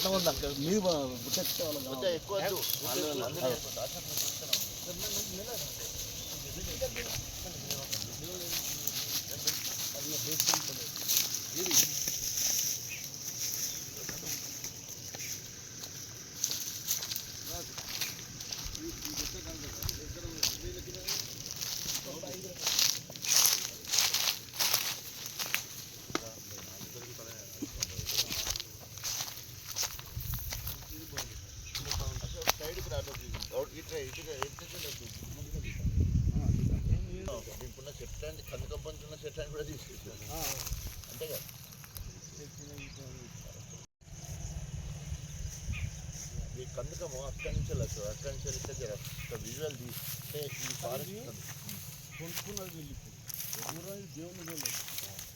అట్లా ఉంది అక్కడ మీరు బుట్టెక్కితే ఎక్కువ వేసుకుంటారు. సైడ్కి రాదు. అవుట్ ఇట్లా ఇటుగా ఎట్లా లేదు. దీనికున్న చెట్లని కందుకం పంచున్న చెట్లని కూడా తీసుకొచ్చారు అంతే కదా ఈ కందుకము అక్కడి నుంచి వెళ్ళచ్చు అక్కడి నుంచి వెళ్తే ఒక విజువల్ తీస్తే ఈ ఫారెస్ట్ కొనుక్కున్నారు వీళ్ళు ఇప్పుడు దేవుని వెళ్ళదు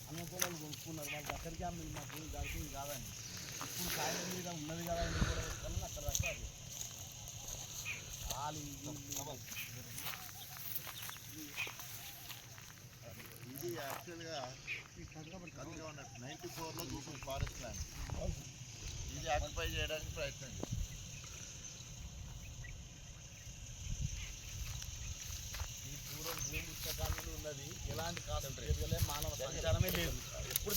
అన్నపూర్ణాలు కొనుక్కున్నారు. వాళ్ళకి అక్కడికి అమ్మింది. మా భూమి దాడుతుంది కాదని ఇప్పుడు కాయల మీద ఉన్నది కదా అని కూడా పెట్టుకొని అక్కడ అది. వాళ్ళు ఇది యాక్చువల్గా కందుకం అన్నట్టు నైంటీ ఫోర్లో చూసిన ఫారెస్ట్ ల్యాండ్ ఇది ఆక్యుపై చేయడానికి ప్రయత్నం చేశారు. ఈ పూర్వం భూమి పుస్తకాలలో ఉన్నది ఎలాంటి మానవ సంచారమే లేదు ఎప్పుడు.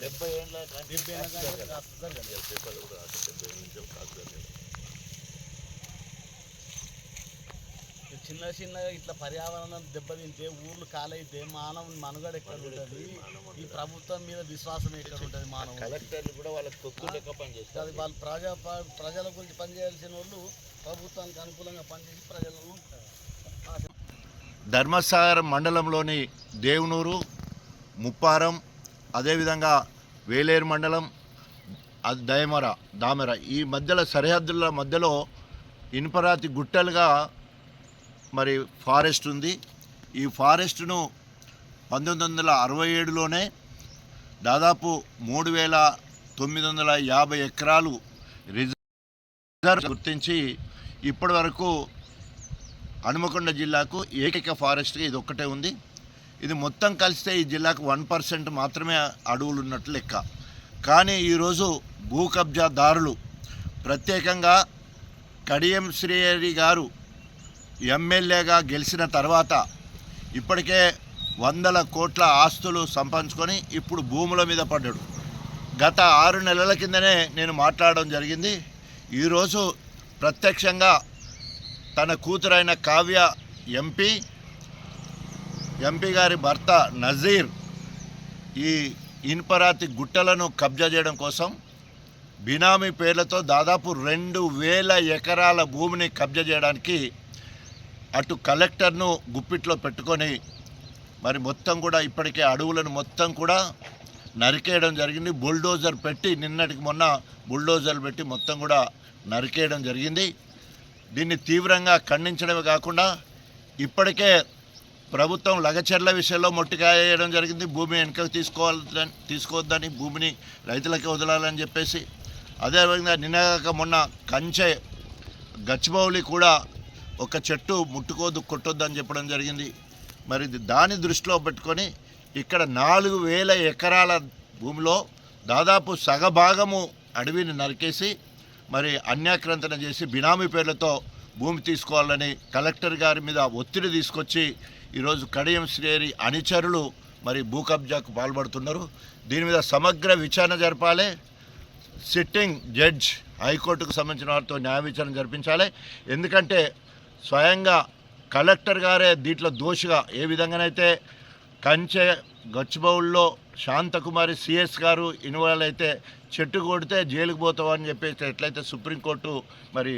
డెబ్బై ఏళ్ళ డెబ్బై చిన్న చిన్నగా ఇట్లా పర్యావరణం దెబ్బతింటే ఊర్లు కాలైతే మానవ మనుగడ ఎక్కడ ఉంటుంది ఈ ప్రభుత్వం మీద విశ్వాసం ఎక్కడ ఉంటుంది మానవ కలెక్టర్లు కూడా వాళ్ళకి తొత్తు లెక్క పనిచేస్తారు అది వాళ్ళు ప్రజా ప్రజల గురించి పనిచేయాల్సిన వాళ్ళు ప్రభుత్వానికి అనుకూలంగా పనిచేసి ప్రజలను ధర్మసాగర్ మండలంలోని దేవునూరు ముప్పారం అదేవిధంగా వేలేరు మండలం అది దయమర దామెర. ఈ మధ్యలో సరిహద్దుల మధ్యలో ఇనుపరాతి గుట్టలుగా మరి ఫారెస్ట్ ఉంది. ఈ ఫారెస్ట్ను పంతొమ్మిది వందల అరవై ఏడులోనే దాదాపు మూడు వేల తొమ్మిది వందల యాభై ఎకరాలు రిజర్వ్ గుర్తించి ఇప్పటి వరకు హనుమకొండ జిల్లాకు ఏకైక ఫారెస్ట్ ఇది ఒక్కటే ఉంది. ఇది మొత్తం కలిస్తే ఈ జిల్లాకు వన్ పర్సెంట్ మాత్రమే అడవులు ఉన్నట్లు లెక్క. కానీ ఈరోజు భూ కబ్జాదారులు ప్రత్యేకంగా కడియం శ్రీహరి గారు ఎమ్మెల్యేగా గెలిచిన తర్వాత ఇప్పటికే వందల కోట్ల ఆస్తులు సంపాదించుకొని ఇప్పుడు భూముల మీద పడ్డాడు. గత ఆరు నెలల కిందనే నేను మాట్లాడడం జరిగింది. ఈరోజు ప్రత్యక్షంగా తన కూతురైన కావ్య ఎంపీ ఎంపీ గారి భర్త నజీర్ ఈ ఇన్పరాతి గుట్టలను కబ్జా చేయడం కోసం బినామీ పేర్లతో దాదాపు రెండు వేల ఎకరాల భూమిని కబ్జా చేయడానికి అటు కలెక్టర్ను గుప్పిట్లో పెట్టుకొని మరి మొత్తం కూడా ఇప్పటికే అడవులను మొత్తం కూడా నరికేయడం జరిగింది. బుల్డోజర్ పెట్టి నిన్నటికి మొన్న బుల్డోజర్ పెట్టి మొత్తం కూడా నరికేయడం జరిగింది. దీన్ని తీవ్రంగా ఖండించడమే కాకుండా ఇప్పటికే ప్రభుత్వం లగచర్ల విషయంలో మొట్టికాయడం వేయడం జరిగింది. భూమి వెనుకకు తీసుకోవాలని తీసుకోవద్దని భూమిని రైతులకే వదలాలని చెప్పేసి అదేవిధంగా నిన్నగాక మొన్న కంచె గచ్చిబౌలి కూడా ఒక చెట్టు ముట్టుకోదు కొట్టొద్దు అని చెప్పడం జరిగింది. మరి దాని దృష్టిలో పెట్టుకొని ఇక్కడ నాలుగు వేల ఎకరాల భూమిలో దాదాపు సగభాగము అడవిని నరికేసి మరి అన్యాక్రంతన చేసి బినామీ పేర్లతో భూమి తీసుకోవాలని కలెక్టర్ గారి మీద ఒత్తిడి తీసుకొచ్చి ఈరోజు కడియం శ్రేరి అనుచరులు మరి భూ కబ్జాకు పాల్పడుతున్నారు. దీని మీద సమగ్ర విచారణ జరపాలి. సిట్టింగ్ జడ్జ్ హైకోర్టుకు సంబంధించిన వారితో న్యాయ విచారణ జరిపించాలి. ఎందుకంటే స్వయంగా కలెక్టర్ గారే దీంట్లో దోషిగా ఏ విధంగానైతే కంచె గచ్చిబౌల్లో శాంతకుమారి సిఎస్ గారు ఇన్వాల్వ్ అయితే చెట్టు కొడితే జైలుకు పోతావు అని చెప్పేసి ఎట్లయితే సుప్రీంకోర్టు మరి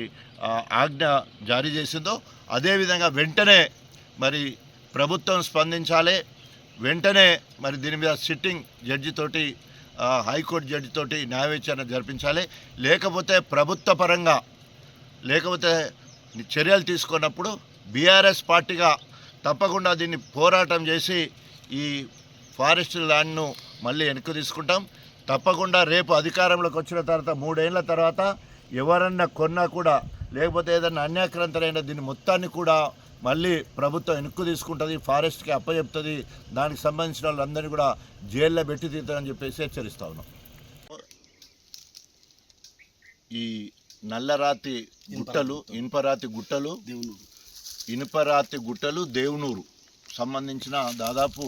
ఆజ్ఞ జారీ చేసిందో అదేవిధంగా వెంటనే మరి ప్రభుత్వం స్పందించాలి. వెంటనే మరి దీని మీద సిట్టింగ్ జడ్జితోటి హైకోర్టు జడ్జితోటి న్యాయ విచారణ జరిపించాలి. లేకపోతే ప్రభుత్వ పరంగా లేకపోతే చర్యలు తీసుకున్నప్పుడు బీఆర్ఎస్ పార్టీగా తప్పకుండా దీన్ని పోరాటం చేసి ఈ ఫారెస్ట్ ల్యాండ్ను మళ్ళీ వెనక్కి తీసుకుంటాం. తప్పకుండా రేపు అధికారంలోకి వచ్చిన తర్వాత మూడేళ్ళ తర్వాత ఎవరన్నా కొన్నా కూడా లేకపోతే ఏదన్నా అన్యాక్రాంతరైన దీన్ని మొత్తాన్ని కూడా మళ్ళీ ప్రభుత్వం వెనక్కు తీసుకుంటుంది ఫారెస్ట్కి అప్పచెప్తుంది దానికి సంబంధించిన వాళ్ళందరినీ కూడా జైల్లో పెట్టి తీరుతారని చెప్పేసి హెచ్చరిస్తా ఉన్నాం. ఈ నల్లరాతి గుట్టలు ఇనుపరాతి గుట్టలు ఇనుపరాతి గుట్టలు దేవునూరు. సంబంధించిన దాదాపు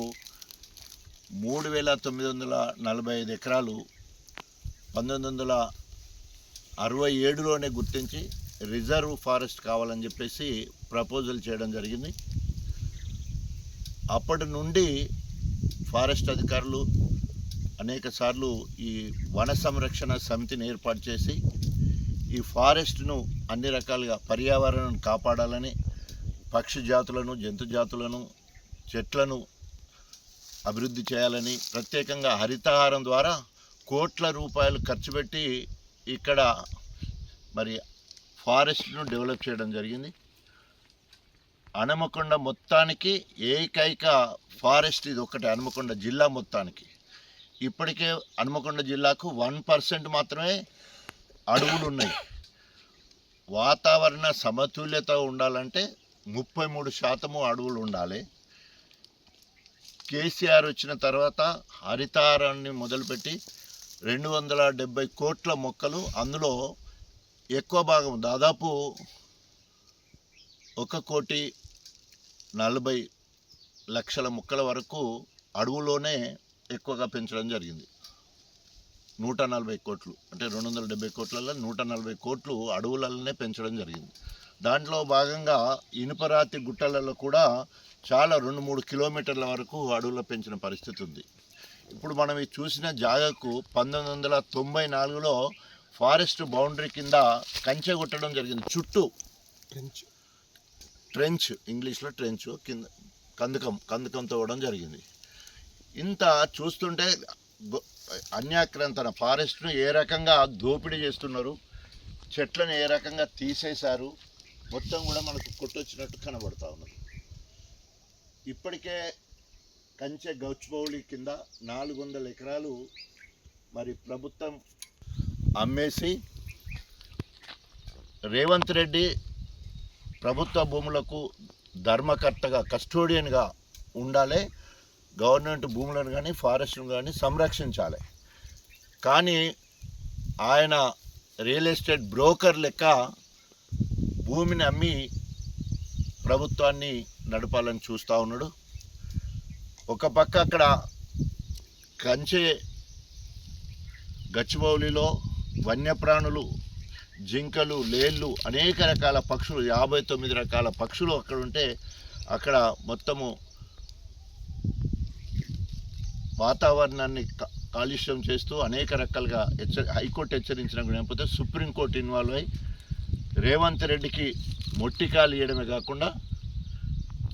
మూడు వేల తొమ్మిది వందల నలభై ఐదు ఎకరాలు పంతొమ్మిది వందల అరవై ఏడులోనే గుర్తించి రిజర్వ్ ఫారెస్ట్ కావాలని చెప్పేసి ప్రపోజల్ చేయడం జరిగింది. అప్పటి నుండి ఫారెస్ట్ అధికారులు అనేక సార్లు ఈ వన సంరక్షణ సమితిని ఏర్పాటు చేసి ఈ ఫారెస్ట్ను అన్ని రకాలుగా పర్యావరణం కాపాడాలని పక్షి జాతులను జంతు జాతులను చెట్లను అభివృద్ధి చేయాలని ప్రత్యేకంగా హరితహారం ద్వారా కోట్ల రూపాయలు ఖర్చు పెట్టి ఇక్కడ మరి ఫారెస్ట్ను డెవలప్ చేయడం జరిగింది. హనుమకొండ మొత్తానికి ఏకైక ఫారెస్ట్ ఇది ఒకటి హనుమకొండ జిల్లా మొత్తానికి. ఇప్పటికే హనుమకొండ జిల్లాకు వన్ పర్సెంట్ మాత్రమే అడవులు ఉన్నాయి. వాతావరణ సమతుల్యత ఉండాలంటే ముప్పై మూడు శాతము అడవులు ఉండాలి. కేసీఆర్ వచ్చిన తర్వాత హరితారాన్ని మొదలుపెట్టి రెండు వందల డెబ్బై కోట్ల మొక్కలు అందులో ఎక్కువ భాగం దాదాపు ఒక కోటి నలభై లక్షల మొక్కల వరకు అడవులోనే ఎక్కువగా పెంచడం జరిగింది. నూట నలభై కోట్లు అంటే రెండు వందల డెబ్బై కోట్లలో నూట నలభై కోట్లు అడవులలోనే పెంచడం జరిగింది. దాంట్లో భాగంగా ఇనుపరాతి గుట్టలలో కూడా చాలా రెండు మూడు కిలోమీటర్ల వరకు అడవుల్లో పెంచిన పరిస్థితి ఉంది. ఇప్పుడు మనం ఈ చూసిన జాగాకు పంతొమ్మిది వందల తొంభై నాలుగులో ఫారెస్ట్ బౌండరీ కింద కంచె కొట్టడం జరిగింది. చుట్టూ ట్రెంచ్ ఇంగ్లీష్లో ట్రెంచ్ కింద కందకం కందకంతో ఇవ్వడం జరిగింది. ఇంత చూస్తుంటే అన్యాక్రాంతన ఫారెస్ట్ను ఏ రకంగా దోపిడీ చేస్తున్నారు చెట్లను ఏ రకంగా తీసేశారు మొత్తం కూడా మనకు కొట్టొచ్చినట్టు కనబడతా ఉన్నది. ఇప్పటికే కంచె గౌచ్బౌళి కింద నాలుగు వందల ఎకరాలు మరి ప్రభుత్వం అమ్మేసి రేవంత్ రెడ్డి ప్రభుత్వ భూములకు ధర్మకర్తగా కస్టోడియన్గా ఉండాలి. గవర్నమెంట్ భూములను కానీ ఫారెస్ట్ను కానీ సంరక్షించాలి. కానీ ఆయన రియల్ ఎస్టేట్ బ్రోకర్ లెక్క భూమిని అమ్మి ప్రభుత్వాన్ని నడపాలని చూస్తూ ఉన్నాడు ఒక పక్క అక్కడ కంచె గచ్చిబౌలిలో వన్యప్రాణులు జింకలు లేళ్ళు అనేక రకాల పక్షులు యాభై తొమ్మిది రకాల పక్షులు అక్కడ ఉంటే అక్కడ మొత్తము వాతావరణాన్ని కాలుష్యం చేస్తూ అనేక రకాలుగా హెచ్చ హైకోర్టు హెచ్చరించిన లేకపోతే సుప్రీంకోర్టు ఇన్వాల్వ్ అయ్యి రేవంత్ రెడ్డికి మొట్టికాలు ఇవ్వడమే కాకుండా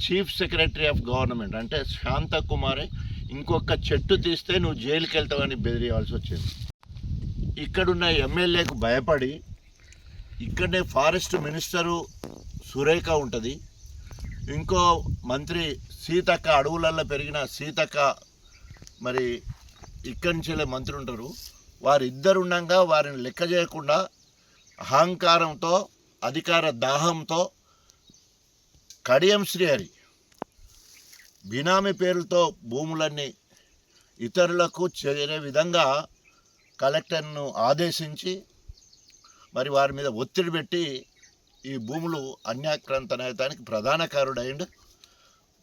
చీఫ్ సెక్రటరీ ఆఫ్ గవర్నమెంట్ అంటే శాంత కుమారే ఇంకొక చెట్టు తీస్తే నువ్వు జైలుకి వెళ్తావని బెదిరియవలసి వచ్చింది. ఇక్కడున్న ఎమ్మెల్యేకు భయపడి ఇక్కడనే ఫారెస్ట్ మినిస్టరు సురేఖ ఉంటుంది. ఇంకో మంత్రి సీతక్క అడవులల్లో పెరిగిన సీతక్క మరి ఇక్కడి నుంచే మంత్రి ఉంటారు. వారిద్దరు ఉండగా వారిని లెక్క చేయకుండా అహంకారంతో అధికార దాహంతో కడియం శ్రీహరి. బినామీ పేరుతో భూములన్నీ ఇతరులకు చేరే విధంగా కలెక్టర్ను ఆదేశించి మరి వారి మీద ఒత్తిడి పెట్టి ఈ భూములు అన్యాక్రాంతనయతానికి ప్రధాన కారుడైండు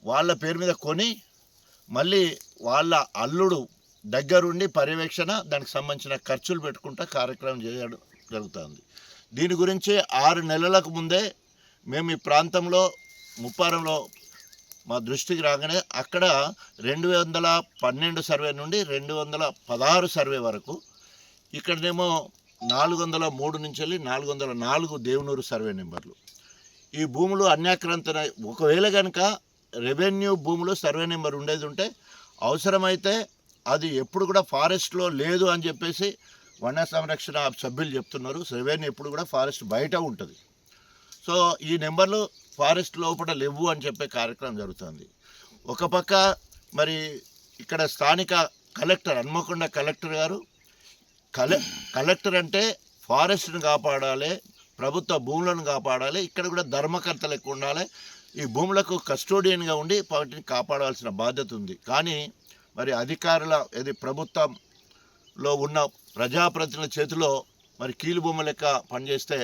వాళ్ళ పేరు మీద కొని మళ్ళీ వాళ్ళ అల్లుడు దగ్గరుండి పర్యవేక్షణ దానికి సంబంధించిన ఖర్చులు పెట్టుకుంటా కార్యక్రమం చేయడం జరుగుతుంది. దీని గురించి ఆరు నెలలకు ముందే మేము ఈ ప్రాంతంలో ముప్పారంలో మా దృష్టికి రాగానే అక్కడ రెండు వందల పన్నెండు సర్వే నుండి రెండు వందల పదహారు సర్వే వరకు ఇక్కడనేమో నాలుగు వందల మూడు నుంచి వెళ్ళి నాలుగు వందల నాలుగు దేవునూరు సర్వే నెంబర్లు. ఈ భూములు అన్యాక్రాంతన ఒకవేళ కనుక రెవెన్యూ భూములు సర్వే నెంబర్ ఉండేది ఉంటే అవసరమైతే అది ఎప్పుడు కూడా ఫారెస్ట్లో లేదు అని చెప్పేసి వన్య సంరక్షణ సభ్యులు చెప్తున్నారు. సెవెన్ ఎప్పుడు కూడా ఫారెస్ట్ బయట ఉంటుంది. సో ఈ నెంబర్లు ఫారెస్ట్ లోపల లేవు అని చెప్పే కార్యక్రమం జరుగుతుంది. ఒక పక్క మరి ఇక్కడ స్థానిక కలెక్టర్ హన్మకొండ కలెక్టర్ గారు కలె కలెక్టర్ అంటే ఫారెస్ట్ని కాపాడాలి ప్రభుత్వ భూములను కాపాడాలి ఇక్కడ కూడా ధర్మకర్త లెక్క ఉండాలి ఈ భూములకు కస్టోడియన్గా ఉండి వాటిని కాపాడాల్సిన బాధ్యత ఉంది. కానీ మరి అధికారుల ఇది ప్రభుత్వంలో ఉన్న ప్రజాప్రతినిధుల చేతిలో మరి కీలుబొమ్మ లెక్క పనిచేస్తే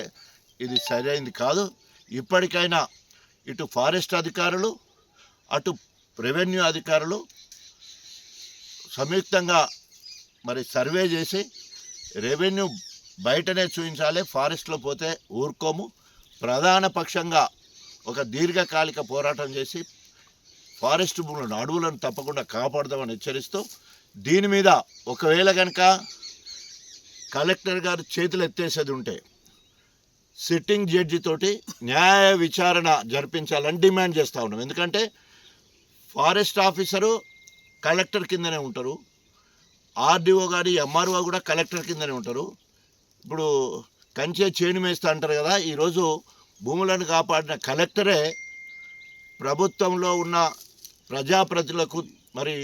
ఇది సరైనది కాదు. ఇప్పటికైనా ఇటు ఫారెస్ట్ అధికారులు అటు రెవెన్యూ అధికారులు సంయుక్తంగా మరి సర్వే చేసి రెవెన్యూ బయటనే చూపించాలి ఫారెస్ట్లో పోతే ఊరుకోము. ప్రధాన పక్షంగా ఒక దీర్ఘకాలిక పోరాటం చేసి ఫారెస్ట్ భూములను అడవులను తప్పకుండా కాపాడదామని హెచ్చరిస్తూ దీని మీద ఒకవేళ కనుక కలెక్టర్ గారు చేతులు ఎత్తేసేది ఉంటే సిట్టింగ్ జడ్జి తోటి న్యాయ విచారణ జరిపించాలని డిమాండ్ చేస్తూ ఉన్నాం. ఎందుకంటే ఫారెస్ట్ ఆఫీసరు కలెక్టర్ కిందనే ఉంటారు. ఆర్డీఓ గారి ఎంఆర్ఓ కూడా కలెక్టర్ కిందనే ఉంటారు. ఇప్పుడు కంచే చేను మేస్తా అంటారు కదా ఈరోజు భూములను కాపాడిన కలెక్టరే ప్రభుత్వంలో ఉన్న ప్రజాప్రతినిధులకు మరి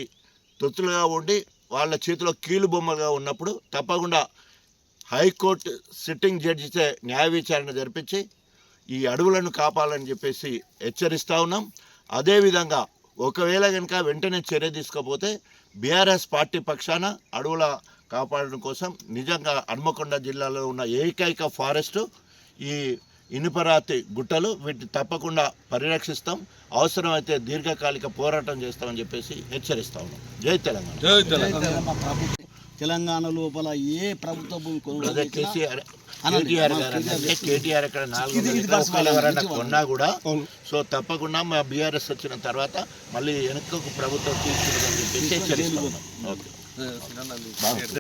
తొత్తులుగా ఉండి వాళ్ళ చేతిలో కీలు బొమ్మలుగా ఉన్నప్పుడు తప్పకుండా హైకోర్టు సిట్టింగ్ జడ్జిచే న్యాయ విచారణ జరిపించి ఈ అడవులను కాపాలని చెప్పేసి హెచ్చరిస్తూ ఉన్నాం. అదేవిధంగా ఒకవేళ కనుక వెంటనే చర్య తీసుకోకపోతే బీఆర్ఎస్ పార్టీ పక్షాన అడవుల కాపాడడం కోసం నిజంగా హన్మకొండ జిల్లాలో ఉన్న ఏకైక ఫారెస్టు ఈ ఇనుపరాతి గుట్టలు వీటిని తప్పకుండా పరిరక్షిస్తాం. అవసరమైతే దీర్ఘకాలిక పోరాటం చేస్తామని చెప్పేసి హెచ్చరిస్తా ఉన్నాం. జై తెలంగాణ. జై తెలంగాణ. తెలంగాణ లోపల ఏ ప్రభుత్వ కొన్నా కూడా. సో తప్పకుండా మా బీఆర్ఎస్ వచ్చిన తర్వాత మళ్ళీ వెనక్కు ప్రభుత్వం తీసుకుంటుందని చెప్పేసి